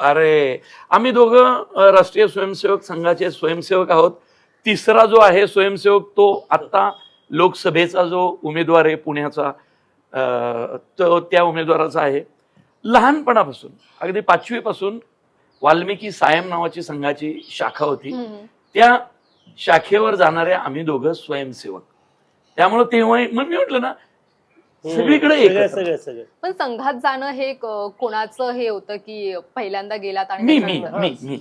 अरे आम्ही दोघं राष्ट्रीय स्वयंसेवक संघाचे स्वयंसेवक आहोत. तिसरा जो आहे स्वयंसेवक तो आत्ता लोकसभेचा जो उमेदवार आहे पुण्याचा तो त्या उमेदवाराचा आहे. लहानपणापासून अगदी पाचवीपासून वाल्मिकी सायम नावाची संघाची शाखा होती. त्या शाखेवर जाणारे आम्ही दोघं स्वयंसेवक. त्यामुळे तेव्हा मग मी म्हटलं ना सगळीकडे सगळं एकत्र. सगळं सगळं. पण संघात जाणं हे क- कोणाचं हे होतं की पहिल्यांदा गेलात आणि मी मी त्याच्यानंतर- मी मी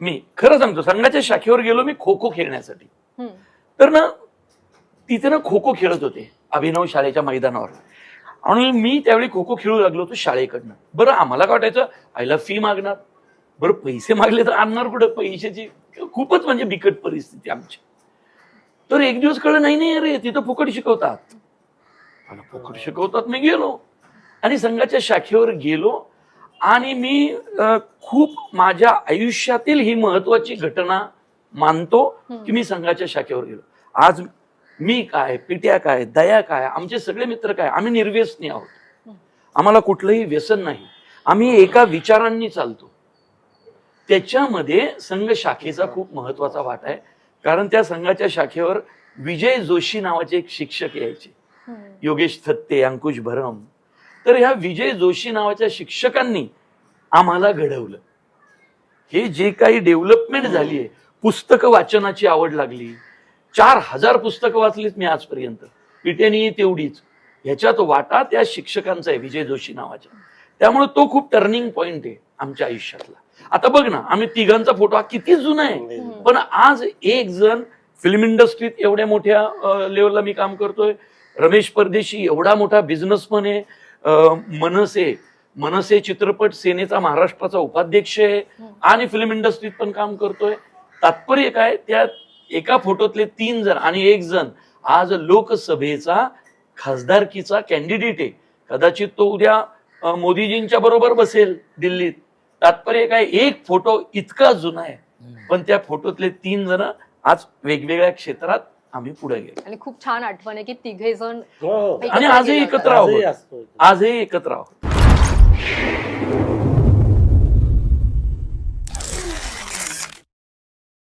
मी. खरं सांगतो संघाच्या शाखेवर गेलो मी खो खो खेळण्यासाठी. हम्म. तर ना तिथे ना खो खो खेळत होते अभिनव शाळेच्या मैदानावर. आणि मी त्यावेळी खो खो खेळू लागलो होतो शाळेकडनं. बरं आम्हाला काय वाटायचं? आईला फी मागणार. बरं पैसे मागले तर आणणार कुठं? पैशाची खूपच म्हणजे बिकट परिस्थिती आमची. तर एक दिवस कळलं नाही नाही अरे तिथं फुकट शिकवतात. मला फुकट शिकवतात. मी गेलो. आणि संघाच्या शाखेवर गेलो. आणि मी खूप माझ्या आयुष्यातील ही महत्वाची घटना मानतो की मी संघाच्या शाखेवर गेलो. आज मी काय पिट्या काय दया काय आमचे सगळे मित्र काय आम्ही निर्व्यसनी आहोत. आम्हाला कुठलंही व्यसन नाही. आम्ही एका विचारांनी चालतो. त्याच्यामध्ये संघ शाखेचा खूप महत्त्वाचा वाटा आहे. कारण त्या संघाच्या शाखेवर विजय जोशी नावाचे एक शिक्षक यायचे. योगेश थत्ते अंकुश भरम. तर ह्या विजय जोशी नावाच्या शिक्षकांनी आम्हाला घडवलं. हे जे काही डेव्हलपमेंट झाली आहे पुस्तकं वाचनाची आवड लागली. चार हजार पुस्तकं वाचलीत मी आजपर्यंत. पिटेनी तेवढीच. ह्याच्यात वाटा त्या शिक्षकांचा आहे विजय जोशी नावाच्या. त्यामुळे तो खूप टर्निंग पॉइंट आहे आमच्या आयुष्यातला. आता बघ ना आम्ही तिघांचा फोटो हा किती जुना आहे. पण आज एक जण फिल्म इंडस्ट्रीत एवढ्या मोठ्या लेवलला मी काम करतोय. रमेश परदेशी एवढा मोठा बिझनेसमन आहे. मनसे मनसे चित्रपट सेनेचा महाराष्ट्राचा उपाध्यक्ष आहे आणि फिल्म इंडस्ट्रीत पण काम करतोय. तात्पर्य काय? त्या एका फोटोतले तीन जण आणि एक जण आज लोकसभेचा खासदारकीचा कॅन्डिडेट आहे. कदाचित तो उद्या मोदीजींच्या बरोबर बसेल दिल्लीत. तात्पर्य काय? एक फोटो इतका जुना आहे. पण त्या फोटोतले तीन जण आज वेगवेगळ्या क्षेत्रात आम्ही पुढे गेलो. आणि खूप छान आठवण आहे की तिघे जण हो, हो. आणि आजही एकत्र आहोत आजही आजही एकत्र आहोत